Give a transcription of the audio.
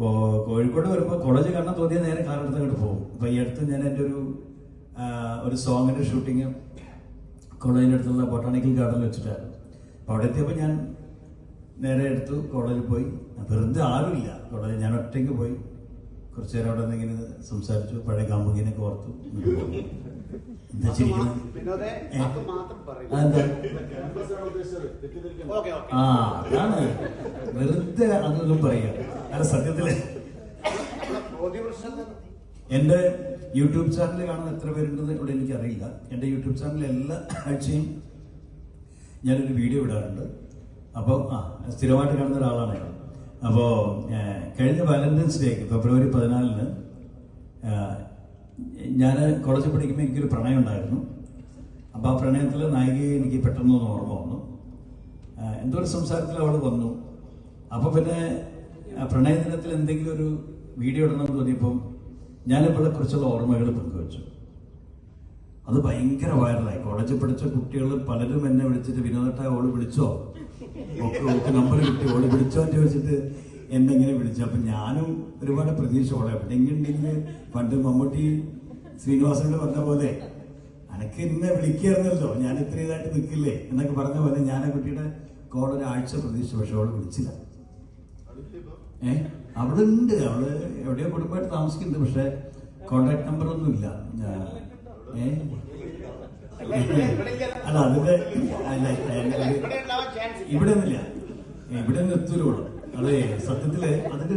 കോഴിക്കോട് വരുമ്പോൾ കോളേജ് കാണാൻ തോന്നിയാൽ നേരെ കാറെടുത്ത് അങ്ങോട്ട് പോകും. അപ്പൊ ഈ അടുത്ത് ഞാൻ എന്റെ ഒരു ഒരു സോങ്ങിന്റെ ഷൂട്ടിങ് കോളേജിന്റെ അടുത്തുള്ള ബൊട്ടാണിക്കൽ ഗാർഡനിൽ വെച്ചിട്ടായിരുന്നു. അപ്പൊ അവിടെ എത്തിയപ്പോൾ ഞാൻ നേരെ എടുത്തു കോളേജിൽ പോയി. വെറുതെ ആരുമില്ല കോളേജിൽ ഞാൻ ഒറ്റയ്ക്ക് പോയി. കുറച്ചു നേരം അവിടെ ഇങ്ങനെ സംസാരിച്ചു. പഴയ കാമ്പുകിനെ ഓർത്തു. എന്താ പറയും ആ അതാണ്. വെറുതെ അതൊന്നും പറയുക അല്ല സത്യത്തിൽ. എന്റെ യൂട്യൂബ് ചാനലിൽ കാണുന്ന എത്ര പേരുണ്ടെന്ന് ഇവിടെ എനിക്കറിയില്ല. എന്റെ യൂട്യൂബ് ചാനലിൽ എല്ലാ ആഴ്ചയും ഞാനൊരു വീഡിയോ ഇടാറുണ്ട്. അപ്പോൾ ആ സ്ഥിരമായിട്ട് കാണുന്ന ഒരാളാണ് ഞാൻ. അപ്പോൾ കഴിഞ്ഞ വാലന്റൈൻസ് ഡേക്ക് ഫെബ്രുവരി പതിനാലിന് ഞാൻ കോളേജിൽ പഠിക്കുമ്പോൾ എനിക്കൊരു പ്രണയം ഉണ്ടായിരുന്നു. അപ്പോൾ ആ പ്രണയത്തിൽ നായികയെ എനിക്ക് പെട്ടെന്ന് ഓർമ്മ വന്നു. എന്തോ ഒരു സംസാരത്തിൽ അവൾ വന്നു. അപ്പോൾ പിന്നെ ആ പ്രണയ ദിനത്തിൽ എന്തെങ്കിലും ഒരു വീഡിയോ ഇടണമെന്ന് തോന്നിയപ്പം ഞാൻ ഇവളെ കുറിച്ചുള്ള ഓർമ്മകൾ പങ്കുവച്ചു. അത് ഭയങ്കര വൈറലായി. കോളേജിൽ പഠിച്ച കുട്ടികൾ പലരും എന്നെ വിളിച്ചിട്ട് വിനോദട്ട ഓൾ വിളിച്ചോ? ഒക്കെ നമ്പർ കിട്ടി. ഓൾ വിളിച്ചോ? എന്ന് ചോദിച്ചിട്ട് എന്നെ ഇങ്ങനെ വിളിച്ചു. അപ്പം ഞാനും ഒരുപാട് പ്രതീക്ഷ ഓളെ. എവിടെയെങ്കിലും പണ്ട് മമ്മൂട്ടി ശ്രീനിവാസനോട് പറഞ്ഞ പോലെ അനക്ക് എന്നെ വിളിക്കായിരുന്നല്ലോ. ഞാൻ ഇത്ര ഇതായിട്ട് നിൽക്കില്ലേ? എന്നൊക്കെ പറഞ്ഞ പോലെ ഞാൻ ആ കുട്ടിയുടെ കോൾ പ്രതീക്ഷ. പക്ഷെ അവൾ വിളിച്ചില്ല. ഏ? അവിടെ ഉണ്ട് അവൾ എവിടെയോ കുടുംബമായിട്ട് താമസിക്കുന്നുണ്ട്. പക്ഷെ കോണ്ടാക്ട് നമ്പർ ഒന്നും ഇല്ല. അല്ല അതിന്റെ അല്ല ഇവിടെ ഒന്നുമില്ല ഇവിടെ ഒന്നും എത്തൂലോളൂ അതെ സത്യത്തിൽ അതിന്റെ